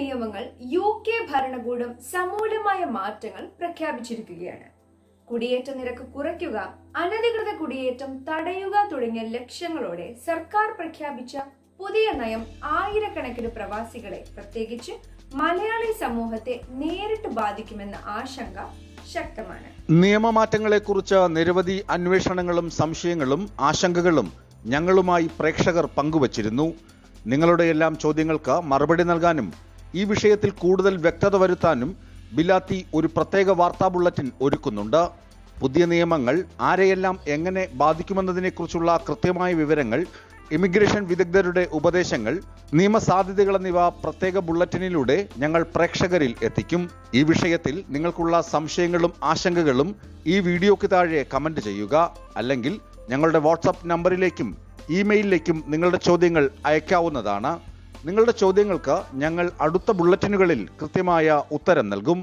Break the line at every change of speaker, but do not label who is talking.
നിയമങ്ങൾ U K ഭരണകൂടം സമൂലമായ മാറ്റങ്ങൾ പ്രഖ്യാപിച്ചിരിക്കുകയാണ്. കുടിയേറ്റ നിരക്ക് കുറയ്ക്കുക അനധികൃത കുടിയേറ്റം തടയുക തുടങ്ങിയ ലക്ഷ്യങ്ങളോടെ സർക്കാർ പ്രഖ്യാപിച്ച പുതിയ നയം ആയിരക്കണക്കിന് പ്രവാസികളെ പ്രത്യേകിച്ച് മലയാളി സമൂഹത്തെ നേരിട്ട് ബാധിക്കുമെന്ന ആശങ്ക ശക്തമാണ്.
നിയമമാറ്റങ്ങളെക്കുറിച്ച് നിരവധി അന്വേഷണങ്ങളും സംശയങ്ങളും ആശങ്കകളും ഞങ്ങളുമായി പ്രേക്ഷകർ പങ്കുവച്ചിരുന്നു. നിങ്ങളുടെ എല്ലാം ചോദ്യങ്ങൾക്ക് മറുപടി നൽകാനും ഈ വിഷയത്തിൽ കൂടുതൽ വ്യക്തത വരുത്താനും ബിലാത്തി ഒരു പ്രത്യേക വാർത്താ ബുള്ളറ്റിൻ ഒരുക്കുന്നുണ്ട്. പുതിയ നിയമങ്ങൾ ആരെയെല്ലാം എങ്ങനെ ബാധിക്കുമെന്നതിനെക്കുറിച്ചുള്ള കൃത്യമായ വിവരങ്ങൾ ഇമിഗ്രേഷൻ വിദഗ്ധരുടെ ഉപദേശങ്ങൾ നിയമസാധ്യതകൾ എന്നിവ പ്രത്യേക ബുള്ളറ്റിനിലൂടെ ഞങ്ങൾ പ്രേക്ഷകരിൽ എത്തിക്കും. ഈ വിഷയത്തിൽ നിങ്ങൾക്കുള്ള സംശയങ്ങളും ആശങ്കകളും ഈ വീഡിയോയ്ക്ക് താഴെ കമന്റ് ചെയ്യുക. അല്ലെങ്കിൽ ഞങ്ങളുടെ വാട്സപ്പ് നമ്പറിലേക്കും ഇമെയിലിലേക്കും നിങ്ങളുടെ ചോദ്യങ്ങൾ അയക്കാവുന്നതാണ്. നിങ്ങളുടെ ചോദ്യങ്ങൾക്ക് ഞങ്ങൾ അടുത്ത ബുള്ളറ്റിനുകളിൽ കൃത്യമായ ഉത്തരം നൽകും.